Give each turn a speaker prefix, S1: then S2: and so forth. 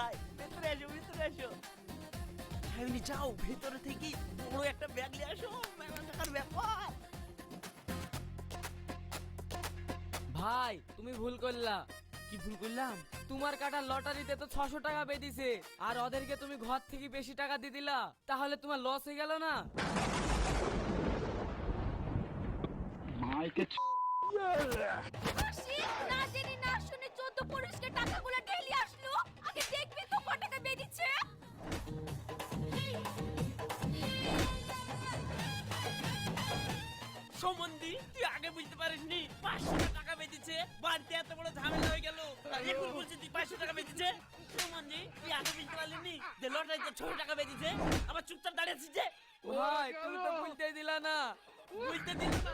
S1: ভাই ভেতরে এসো ভেতরে এসো সায়নী যাও ভেতরে থেকে বড় একটা ব্যাগ নিয়ে আসো মেলা টাকার ব্যাপার।
S2: ভাই তুমি ভুল করলা।
S1: কি ভুল করলাম?
S2: তোমার কাটা লটারিতে তো ছশো টাকা বেদিছে আর ওদেরকে তুমি ঘর থেকে বেশি টাকা দিয়ে দিলা তাহলে তোমার লস হয়ে গেল না?
S3: হাসি
S1: সম্বন্ধী তুই আগে বুঝতে পারিসনি। পাঁচশো টাকা বেঁচেছে বাড়িতে এত বড় ঝামেলা হয়ে গেল। এখন বলছিস তুই পাঁচশো টাকা বেঁচেছে সম্বন্ধী তুই আগে বুঝতে পারলি যে লটারিতে ছশো টাকা বেঁচেছে আবার চুপচাপ দাঁড়িয়ে যে?
S2: ভাই তুমি তো বুঝতে দিলা না।
S1: বুঝতে দিলা না।